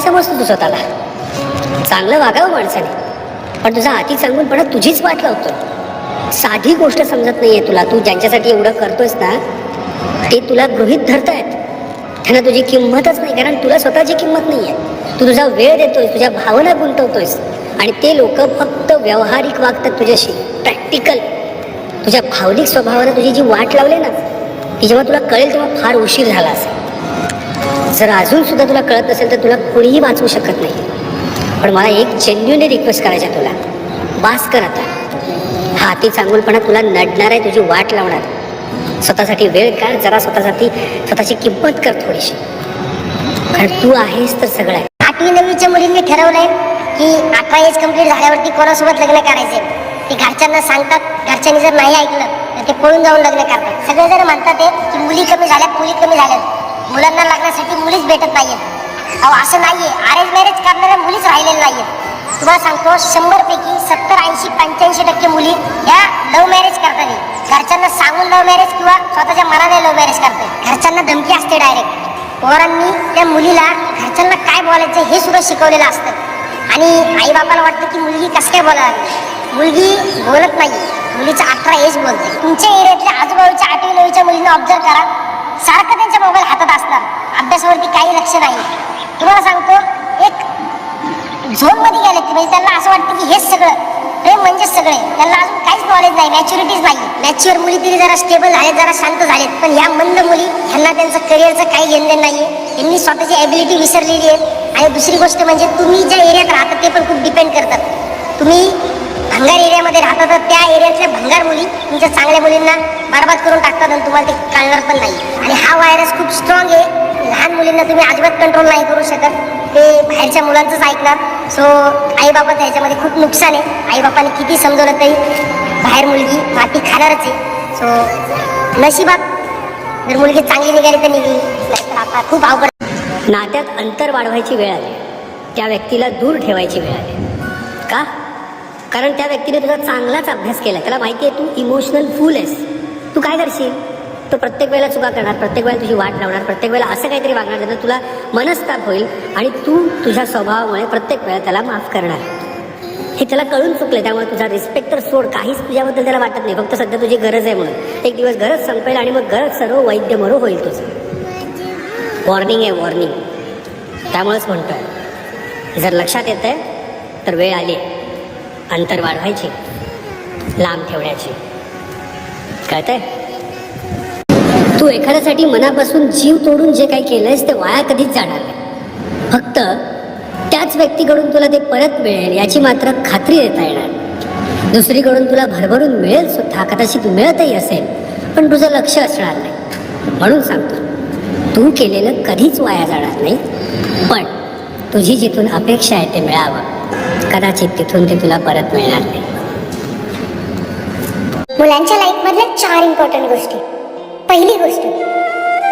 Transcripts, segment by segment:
काय समजतो तू स्वतःला. चांगलं वागावं माणसाने. पण तुझा अति चांगूनपणा तुझीच वाट लावतो साधी गोष्ट समजत नाहीये तुला. तू ज्यांच्यासाठी एवढं करतोयस ना ते तुला गृहित धरतायत. त्यांना तुझी किंमतच नाही कारण तुला स्वतःची किंमत नाही आहे तू तुझा वेळ देतोय तुझ्या भावना गुंतवतोयस. आणि ते लोक फक्त व्यावहारिक वागतात तुझ्याशी. प्रॅक्टिकल तुझ्या भावनिक स्वभावाला तुझी जी वाट लावली ना ती जेव्हा तुला कळेल तेव्हा फार उशीर झाला असेल. जर अजून सुद्धा तुला कळत नसेल तर तुला कोणीही वाचवू शकत नाही. पण मला एक जेन्युनली रिक्वेस्ट करायची आहे तुला. बास कर आता. हा अति चांगुलपणा तुला नडणार आहे तुझी वाट लावणार. स्वतःसाठी वेळ काढ जरा स्वतःसाठी स्वतःची किंमत कर थोडीशी. कारण तू आहेस तर सगळं आहे. आठवी नववीच्या मुलींनी ठरवलंय की अठरा एज कंप्लीट झाल्यावरती कोणासोबत लग्न करायचे ते घरच्यांना सांगतात घरच्यांनी जर नाही ऐकलं तर ते पळून जाऊन लग्न करतात. सगळे जण म्हणतात की मुली कमी झाल्यात मुली कमी झाल्यात. मुलांना लग्नासाठी मुलीच भेटत नाहीयेत. अहो असं नाहीये. अरेंज मॅरेज करणाऱ्या मुलीच राहिलेल्या नाहीयेत. तुम्हाला सांगतो शंभर पैकी सत्तर ऐंशी पंच्याऐंशी टक्के मुली या लव्ह मॅरेज करतात घरच्यांना सांगून लव्ह मॅरेज किंवा स्वतःच्या मनाने लव्ह मॅरेज करतात. घरच्यांना धमकी असते डायरेक्ट पोरांनी त्या मुलीला घरच्यांना काय बोलायचं हे सुद्धा शिकवलेलं असतं. आणि आई बापाला वाटतं की मुलगी कसं काय बोलायला मुलगी बोलत नाही मुलीचं अठरा एज बोलते. तुमच्या एरियातल्या आजूबाजूच्या आठवी नववीच्या मुलींना ऑब्झर्व करा. सारखं त्यांचा मोबाईल हातात असणार. अभ्यासावरती काही लक्ष नाही. तुम्हाला सांगतो एक झोनमध्ये गेले की म्हणजे त्यांना असं वाटतं की हेच सगळं प्रेम म्हणजेच सगळे. त्यांना अजून काहीच नॉलेज नाही मॅच्युरिटीज नाही. मॅच्युअर मुली तरी जरा स्टेबल झालेत जरा शांत झालेत. पण ह्या मंद मुली ह्यांना त्यांचं करिअरचं काही घेणं आहे त्यांनी स्वतःची ॲबिलिटी विसरलेली आहे. आणि दुसरी गोष्ट म्हणजे तुम्ही ज्या एरियात राहतात ते पण खूप डिपेंड करतात. तुम्ही भंगार एरियामध्ये राहतात तर त्या एरियातल्या भंगार मुली तुमच्या चांगल्या मुलींना बरबाद करून टाकतात आणि तुम्हाला ते कळणार पण नाही. आणि हा व्हायरस खूप स्ट्रॉंग आहे. लहान मुलींना तुम्ही अजिबात कंट्रोल नाही करू शकत. ते बाहेरच्या मुलांचंच ऐकणार. सो आईबाबाचं ह्याच्यामध्ये खूप नुकसान आहे. आईबापाने किती समजवलं तरी बाहेर मुलगी माती खाणारच आहे. सो नशिबात जर मुलगी चांगली निघाली तर निघली. नाहीतर आता खूप अवघड नात्यात अंतर वाढवायची वेळ आली. त्या व्यक्तीला दूर ठेवायची वेळ आली. का? कारण त्या व्यक्तीने तुझा चांगलाच अभ्यास केला. त्याला माहिती आहे तू इमोशनल फुल आहेस. तू काय करशील? तो प्रत्येक वेळेला चुका करणार प्रत्येक वेळेला तुझी वाट लावणार प्रत्येक वेळेला असं काहीतरी वागणार ज्यानं तुला मनस्ताप होईल आणि तू तुझ्या स्वभावामुळे प्रत्येक वेळेला त्याला माफ करणार. हे त्याला कळून चुकलं त्यामुळे तुझा रिस्पेक्ट तर सोड. काहीच तुझ्याबद्दल त्याला वाटत नाही. फक्त सध्या तुझी गरज आहे म्हणून. एक दिवस गरज संपेल आणि मग गरज सर्व वैद्य मरो होईल तुझं. वॉर्निंग आहे वॉर्निंग त्यामुळेच म्हणतोय. जर लक्षात येत आहे तर वेळ आली आहे. अंतर वाढवायचे लांब ठेवण्याची. कळतंय? तू एखाद्यासाठी मनापासून जीव तोडून जे काही केलंयस ते वाया कधीच जाणार नाही. फक्त त्याच व्यक्तीकडून तुला ते परत मिळेल याची मात्र खात्री देता येणार दुसरीकडून तुला भरभरून मिळेल सुद्धा कदाचित मिळतही असेल पण तुझं लक्ष असणार नाही. म्हणून सांगतो तू केलेलं कधीच वाया जाणार नाही पण तुझी जिथून अपेक्षा आहे ते मिळावं. कदाचित तिथून ते तुला परत मिळणार नाही. मुलांच्या लाईफ मधल्या चार इम्पॉर्टंट गोष्टी. पहिली गोष्ट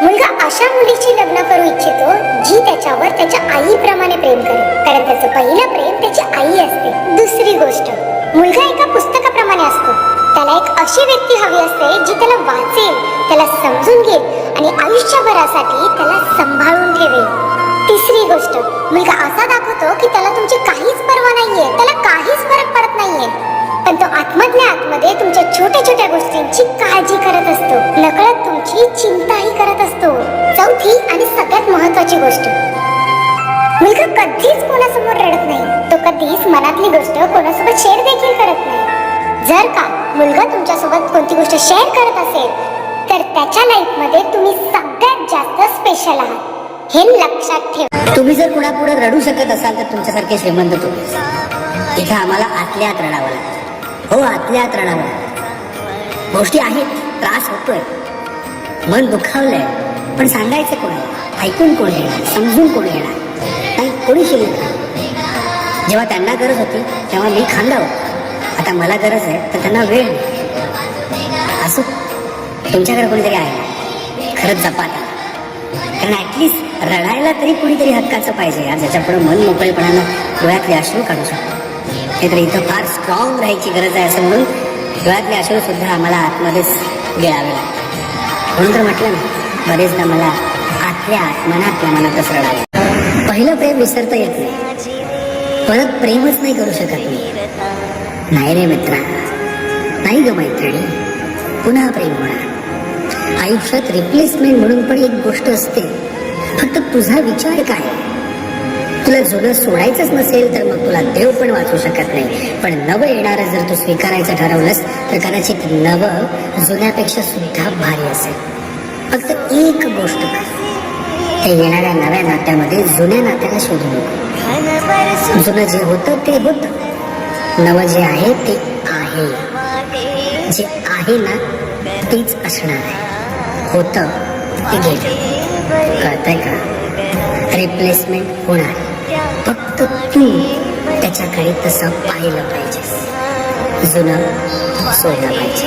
मुलगा अशा मुलीची लग्न करू इच्छितो जी त्याच्यावर त्याच्या आईप्रमाणे प्रेम करेल. कारण त्याचं पहिलं प्रेम त्याची आई असते. दुसरी गोष्ट मुलगा एका पुस्तकाप्रमाणे असतो. त्याला एक अशी व्यक्ती हवी असते जी त्याला वाचेल त्याला समजून घेईल आणि आयुष्यभरासाठी त्याला सांभाळून ठेवेल. तिसरी गोष्ट. मुलगा असा दाखवतो की त्याला तुमची काहीच पर्वा नाहीये. त्याला काहीच फरक पडत नाहीये. पण तो आतमधल्या आतमध्ये तुमच्या छोट्या छोट्या गोष्टींची काळजी करत असतो. नकळत तुमची चिंताही करत असतो. चौथी आणि सगळ्यात महत्वाची गोष्ट. मुलगा कधीच कोणासमोर रडत नाही. तो कधीच मनातली गोष्ट कोणासोबत शेअर देखील करत नाही. जर का मुलगा तुमच्यासोबत कोणती गोष्ट शेअर करत असेल तर त्याच्या लाईफमध्ये तुम्ही सगळ्यात जास्त स्पेशल आहात. हे लक्षात ठेवा. तुम्ही जर कुणापुढे रडू शकत असाल तर तुमच्यासारखे श्रीमंत तुम्ही. इथं आम्हाला आतल्या आत रडावं लागतं. हो आतल्या आत रडावं लागतं. गोष्टी आहेत त्रास होतोय. मन दुखावलंय. पण सांगायचं कोणाला? ऐकून कोण घेणार समजून कोण घेणार नाही कोणी शिकणार जेव्हा त्यांना गरज होती तेव्हा मी खांदाव. आता मला गरज आहे तर त्यांना वेळ असो तुमच्याकडे कोणीतरी आहे. खरंच जपा कारण ॲटलिस्ट रडायला तरी कुणीतरी हक्काचं पाहिजे यार. ज्याच्यापुढे मन मोकळेपणानं डोळ्यातले अश्रू काढू शकतो. हे तर इथं फार स्ट्रॉंग राहायची गरज आहे असं म्हणून डोळ्यातले अश्रू सुद्धा आम्हाला आतमध्येच गिळावे लागतात. म्हणून तर म्हटलं ना बरेचदा मला आतल्या आत मनातल्या मनातच रडावं पहिलं प्रेम विसरता येत नाही. परत प्रेमच नाही करू शकत मी. नाही रे मित्रा नाही ग मैत्रिणी पुन्हा प्रेम होणार. आयुष्यात रिप्लेसमेंट म्हणून पण एक गोष्ट असते. फक्त तुझा विचार काय? तुला जुनं सोडायचंच नसेल तर मग तुला देव पण वाचू शकत नाही. पण नवं येणारं जर तू स्वीकारायचं ठरवलंस तर कदाचित नवं जुन्यापेक्षा सुद्धा भारी असेल. फक्त एक गोष्ट कर. ते येणाऱ्या नव्या नात्यामध्ये जुन्या नात्याला शोधू नको. जुनं जे होतं ते होतं. नवं जे आहे ते आहे. जे आहे ना तेच असणार आहे. होतं ते गेलं. कळतंय का? रिप्लेसमेंट होणार. फक्त तू त्याच्याकडे तसं पाहिलं पाहिजेस. जुनं सोडलं पाहिजे